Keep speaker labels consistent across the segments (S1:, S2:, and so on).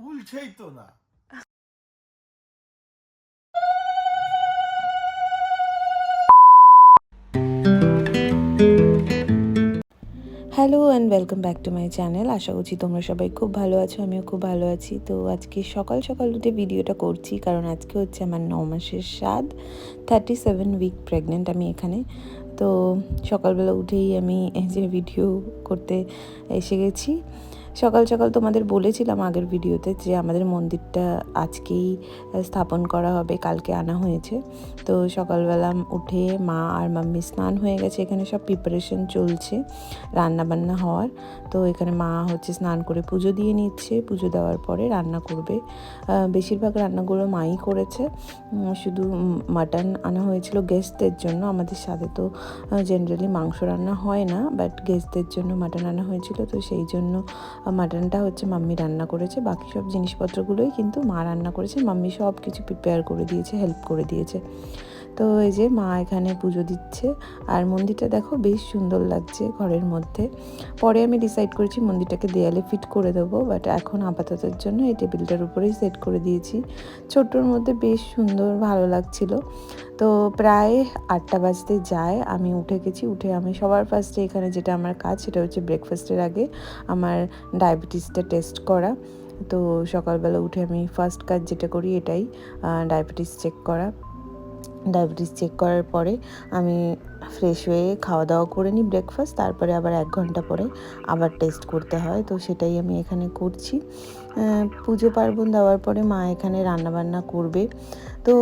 S1: ভুলছেই তো না।
S2: Hello and welcome back to my channel আশা করছি তোমরা সবাই খুব ভালো আছো, আমিও খুব ভালো আছি। তো আজকে সকাল সকাল উঠে ভিডিওটা করছি, কারণ আজকে হচ্ছে আমার ন মাসের স্বাদ থার্টি সেভেন উইক প্রেগনেন্ট আমি এখানে। তো সকালবেলা উঠেই আমি এই যে ভিডিও করতে এসে গেছি। সকাল সকাল তোমাদের বলেছিলাম আগের ভিডিওতে যে আমাদের মন্দিরটা আজকেই স্থাপন করা হবে, কালকে আনা হয়েছে। তো সকালবেলা উঠে মা আর মাম্মি স্নান হয়ে গেছে, এখানে সব প্রিপারেশন চলছে রান্না বান্না হওয়ার। তো এখানে মা হচ্ছে স্নান করে পুজো দিয়ে নিচ্ছে, পুজো দেওয়ার পরে রান্না করবে। বেশিরভাগ রান্নাগুলো মাই করেছে। শুধু মাটন আনা হয়েছিল গেস্টদের জন্য, আমাদের সাথে তো জেনারেলি মাংস রান্না হয় না বাট গেস্টদের জন্য মাটন আনা হয়েছিল, তো সেই জন্য মাটনটা হচ্ছে মাম্মি রান্না করেছে। বাকি সব জিনিসপত্রগুলোই কিন্তু মা রান্না করেছে। মাম্মি সব কিছু প্রিপেয়ার করে দিয়েছে হেল্প করে দিয়েছে। তো এই যে মা এখানে পুজো দিচ্ছে। আর মন্দিরটা দেখো বেশ সুন্দর লাগছে ঘরের মধ্যে। পরে আমি ডিসাইড করেছি মন্দিরটাকে দেয়ালে ফিট করে দেবো বাট এখন আপাততের জন্য এই টেবিলটার উপরেই সেট করে দিয়েছি। ছোট্টর মধ্যে বেশ সুন্দর ভালো লাগছিল। তো প্রায় আটটা বাজতে যায়, আমি উঠে গেছি, উঠে আমি সবার ফার্স্টে এখানে যেটা আমার কাজ সেটা হচ্ছে ব্রেকফাস্টের আগে আমার ডায়াবেটিসটা টেস্ট করা। তো সকালবেলা উঠে আমি ফার্স্ট কাজ যেটা করি এটাই ডায়াবেটিস চেক করা। ডায়াবেটিস চেক করার পরে আমি ফ্রেশ হয়ে খাওয়া দাওয়া করে নিই ব্রেকফাস্ট তারপরে আবার এক ঘণ্টা পরে আবার টেস্ট করতে হয়। তো সেটাই আমি এখানে করছি। পুজো পার্বণ দেওয়ার পরে মা এখানে রান্নাবান্না করবে। তো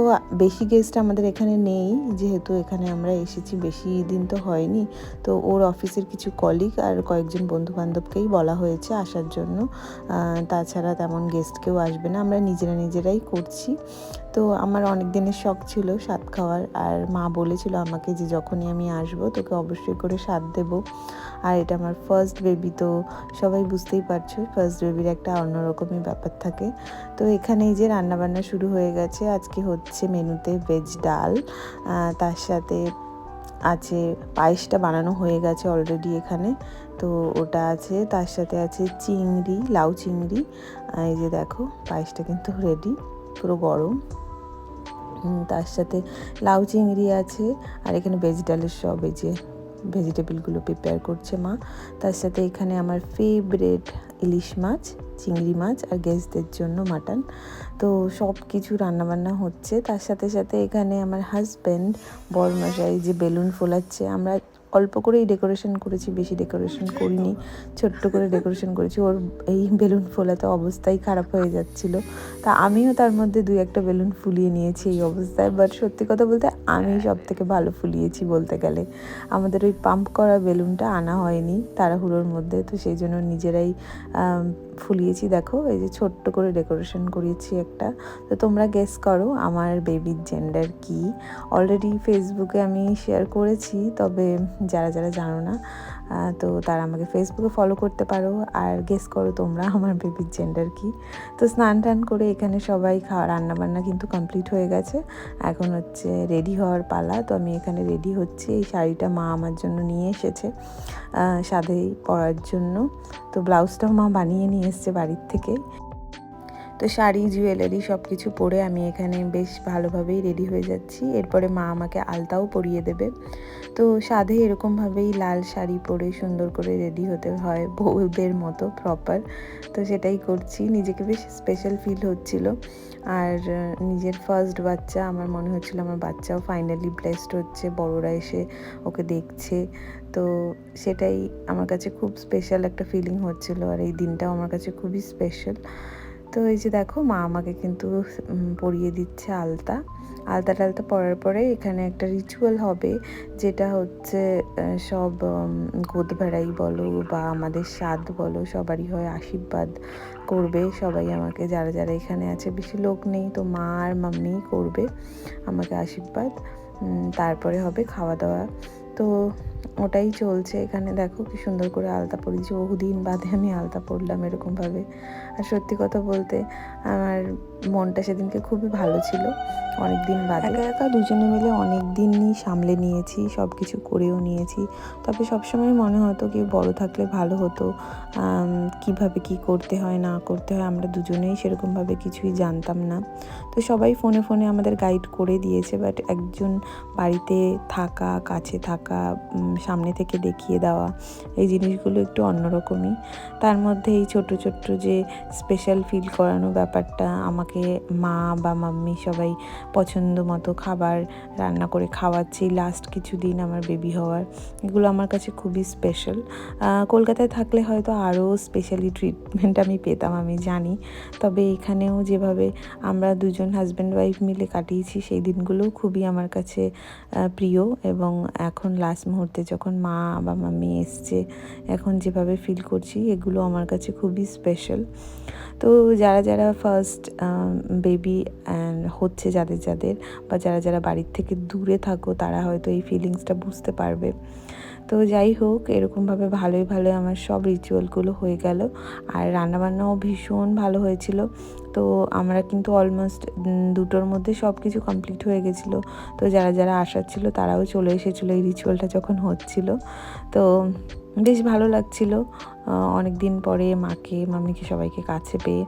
S2: বেশি গেস্ট আমাদের এখানে নেই, যেহেতু এখানে আমরা এসেছি, বেশি দিন তো হয়নি। তো ওর অফিসের কিছু কলিগ আর কয়েকজন বন্ধু বান্ধবকেই বলা হয়েছে আসার জন্য। তাছাড়া তেমন গেস্ট কেউ আসবে না, আমরা নিজেরা নিজেরাই করছি। তো আমার অনেক দিনের শখ ছিল স্বাদ খাওয়ার, আর মা বলেছিল আমাকে যে যখনই আমি আসব তোকে অবশ্যই করে স্বাদ দেব। আর এটা আমার ফার্স্ট বেবি তো সবাই বুঝতেই পারছ ফার্স্ট বেবির একটা অন্যরকমই ব্যাপার থাকে। তো এখানে এই যে রান্নাবান্না শুরু হয়ে গেছে, আজকে হচ্ছে মেনুতে ভেজ ডাল তার সাথে আছে পায়েসটা বানানো হয়ে গেছে অলরেডি এখানে। তো ওটা আছে, তার সাথে আছে চিংড়ি, লাউ চিংড়ি এই যে দেখো, পায়েসটা কিন্তু রেডি পুরো গরম। তার সাথে লাউ চিংড়ি আছে, আর এখানে ভেজ ডালের সব, এই যে ভেজিটেবলগুলো প্রিপেয়ার করছে মা। তার সাথে এখানে আমার ফেভারেট ইলিশ মাছ, চিংড়ি মাছ আর গেস্টদের জন্য মাটন তো সব কিছু রান্নাবান্না হচ্ছে। তার সাথে সাথে এখানে আমার হাজব্যান্ড বরমশাই যে বেলুন ফোলাচ্ছে, আমরা অল্প করেই ডেকোরেশন করেছি, বেশি ডেকোরেশন করিনি, ছোট্ট করে ডেকোরেশন করেছি। ওর এই বেলুন ফোলাতে অবস্থাই খারাপ হয়ে যাচ্ছিল। তা আমিও তার মধ্যে দুই একটা বেলুন ফুলিয়ে নিয়েছি এই অবস্থায়। বাট সত্যি কথা বলতে আমি সব থেকে ভালো ফুলিয়েছি বলতে গেলে। আমাদের ওই পাম্প করা বেলুনটা আনা হয়নি তাড়াহুড়োর মধ্যে, তো সেই জন্য নিজেরাই ফুলিয়েছি। দেখো, এই যে ছোট্ট করে ডেকোরেশন করিয়েছি একটা। তো তোমরা গেস করো আমার বেবির জেন্ডার কি। অলরেডি ফেসবুকে আমি শেয়ার করেছি, তবে যারা যারা জানো না তো তারা আমাকে ফেসবুকে ফলো করতে পারো। আর গেস করো তোমরা আমার বেবির জেন্ডার কি। তো স্নান টান করে এখানে সবাই খাওয়া রান্না বান্না কিন্তু কমপ্লিট হয়ে গেছে। এখন হচ্ছে রেডি হওয়ার পালা। তো আমি এখানে রেডি হচ্ছি। এই শাড়িটা মা আমার জন্য নিয়ে এসেছে সাধেই পরার জন্য। তো ব্লাউজটাও মা বানিয়ে নিয়ে এসছে বাড়ির থেকে। তো শাড়ি জুয়েলারি সব কিছু পরে আমি এখানে বেশ ভালোভাবেই রেডি হয়ে যাচ্ছি। এরপরে মা আমাকে আলতাও পরিয়ে দেবে। তো সাধে এরকমভাবেই লাল শাড়ি পরে সুন্দর করে রেডি হতে হয় বউদের মতো প্রপার তো সেটাই করছি। নিজেকে বেশ স্পেশাল ফিল হচ্ছিল। আর নিজের ফার্স্ট বাচ্চা, আমার মনে হচ্ছিল আমার বাচ্চাও ফাইনালি ব্লেসড হচ্ছে, বড়রা এসে ওকে দেখছে। তো সেটাই আমার কাছে খুব স্পেশাল একটা ফিলিং হচ্ছিল। আর এই দিনটাও আমার কাছে খুবই স্পেশাল তো এই যে দেখো, মা আমাকে কিন্তু পরিয়ে দিচ্ছে আলতা। আলতা টালতা পরার পরে এখানে একটা রিচুয়াল হবে, যেটা হচ্ছে সব গোদ ভেড়াই বলো বা আমাদের স্বাদ বলো, সবারই হয় আশীর্বাদ করবে। সবাই আমাকে, যারা যারা এখানে আছে, বেশি লোক নেই, তো মা আর মাম্মি করবে আমাকে আশীর্বাদ। তারপরে হবে খাওয়া দাওয়া। তো ওটাই চলছে এখানে। দেখো কি সুন্দর করে আলতা পরিয়েছি বহুদিন বাদে আমি আলতা পরলাম এরকমভাবে। আর সত্যি কথা বলতে আমার মনটা সেদিনকে খুবই ভালো ছিল অনেক দিন বাদে। একা একা দুজনে মিলে অনেক দিনই সামলে নিয়েছি সব কিছু করেও নিয়েছি। তবে সবসময় মনে হতো কি বড় থাকলে ভালো হতো। কীভাবে কি করতে হয়, না করতে হয়, আমরা দুজনেই সেরকমভাবে কিছুই জানতাম না। তো সবাই ফোনে ফোনে আমাদের গাইড করে দিয়েছে বাট একজন বাড়িতে থাকা, কাছে থাকা সামনে থেকে দেখিয়ে দেওয়া, এই জিনিসগুলো একটু অন্যরকমই। তার মধ্যে এই ছোট ছোট্ট যে স্পেশাল ফিল করানো ব্যাপারটা, আমাকে মা বা মাম্মি সবাই পছন্দ মতো খাবার রান্না করে খাওয়াচ্ছি লাস্ট কিছুদিন আমার বেবি হওয়ার। এগুলো আমার কাছে খুবই স্পেশাল কলকাতায় থাকলে হয়তো আরও স্পেশালি ট্রিটমেন্ট আমি পেতাম, আমি জানি। তবে এখানেও যেভাবে আমরা দুজন হাজব্যান্ড ওয়াইফ মিলে কাটিয়েছি, সেই দিনগুলো খুবই আমার কাছে প্রিয় এবং এখন লাস্ট মুহূর্তে যখন মা বা মামি এসছে, এখন যেভাবে ফিল করছি, এগুলো আমার কাছে খুবই স্পেশাল তো যারা যারা ফার্স্ট বেবি অ্যান্ড হচ্ছে যাদের যাদের বা যারা যারা বাড়ির থেকে দূরে থাকো, তারা হয়তো এই ফিলিংসটা বুঝতে পারবে। তো যাই হোক, এরকমভাবে ভালোই ভালোই আমার সব রিচুয়ালগুলো হয়ে গেল। আর রান্নাবান্নাও ভীষণ ভালো হয়েছিল। তো আমরা কিন্তু অলমোস্ট দুটোর মধ্যে সব কিছু কমপ্লিট হয়ে গেছিল। তো যারা যারা আসার ছিল, তারাও চলে এসেছিল এই রিচুয়ালটা যখন হচ্ছিল। তো বেশ ভালো লাগছিল অনেক দিন পরে মাকে, মামিকে সবাইকে কাছে পেয়ে।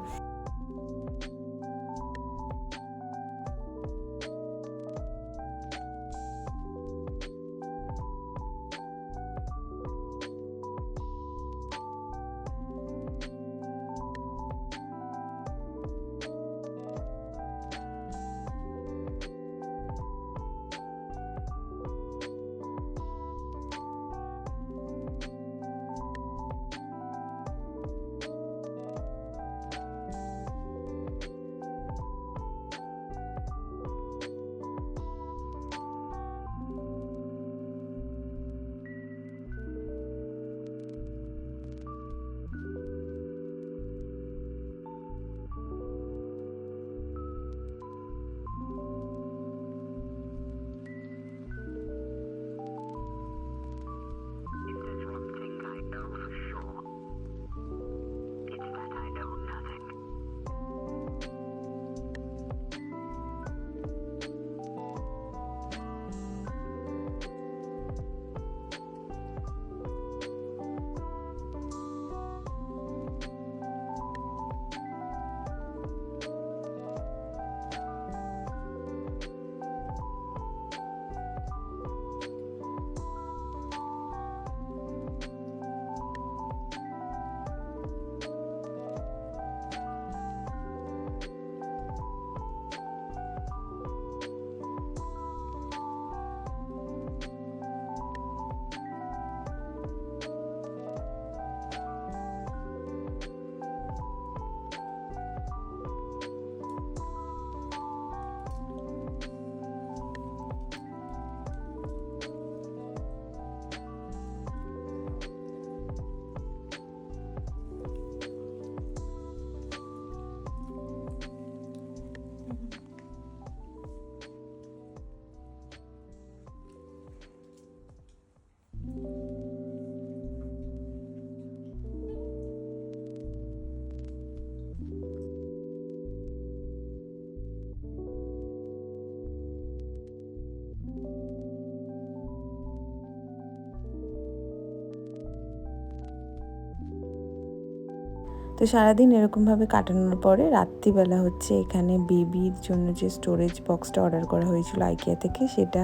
S2: তো সারাদিন এরকমভাবে কাটানোর পরে রাত্রিবেলা হচ্ছে এখানে বেবির জন্য যে স্টোরেজ বক্সটা অর্ডার করা হয়েছিল আইকিয়া থেকে, সেটা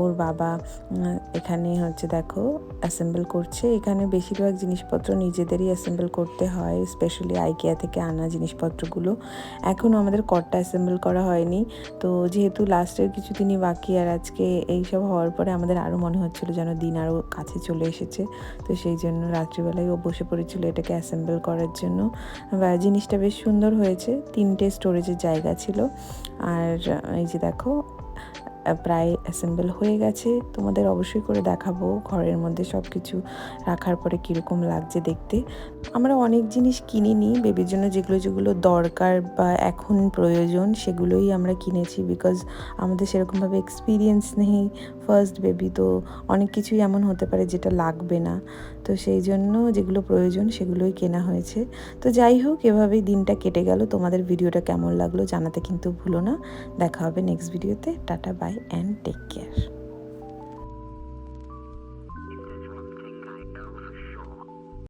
S2: ওর বাবা এখানে হচ্ছে দেখো অ্যাসেম্বল করছে। এখানে বেশিরভাগ জিনিসপত্র নিজেদেরই অ্যাসেম্বল করতে হয় স্পেশালি আইকিয়া থেকে আনা জিনিসপত্রগুলো। এখনও আমাদের কটটা অ্যাসেম্বল করা হয়নি। তো যেহেতু লাস্টের কিছুদিনই বাকি আর আজকে এইসব হওয়ার পরে আমাদের আরও মনে হচ্ছিল যেন দিন আরও কাছে চলে এসেছে। তো সেই জন্য রাত্রিবেলায় ও বসে পড়েছিল এটাকে অ্যাসেম্বল করার জন্য। জন্য। জিনিসটা বেশ সুন্দর হয়েছে। তিনটে স্টোরেজের জায়গা ছিল। আর এই যে দেখো প্রায় অ্যাসেম্বল হয়ে গেছে। তোমাদের অবশ্যই করে দেখাবো ঘরের মধ্যে সব কিছু রাখার পরে কীরকম লাগছে দেখতে। আমরা অনেক জিনিস কিনিনি বেবির জন্য যেগুলো যেগুলো দরকার বা এখন প্রয়োজন সেগুলোই আমরা কিনেছি বিকজ আমাদের সেরকমভাবে এক্সপিরিয়েন্স নেই। ফার্স্ট বেবি তো অনেক কিছুই এমন হতে পারে যেটা লাগবে না। তো সেই জন্য যেগুলো প্রয়োজন সেগুলোই কেনা হয়েছে। তো যাই হোক, এভাবেই দিনটা কেটে গেল। তোমাদের ভিডিওটা কেমন লাগল জানাতে কিন্তু ভুলো না। দেখা হবে নেক্সট ভিডিওতে tata bye and take care.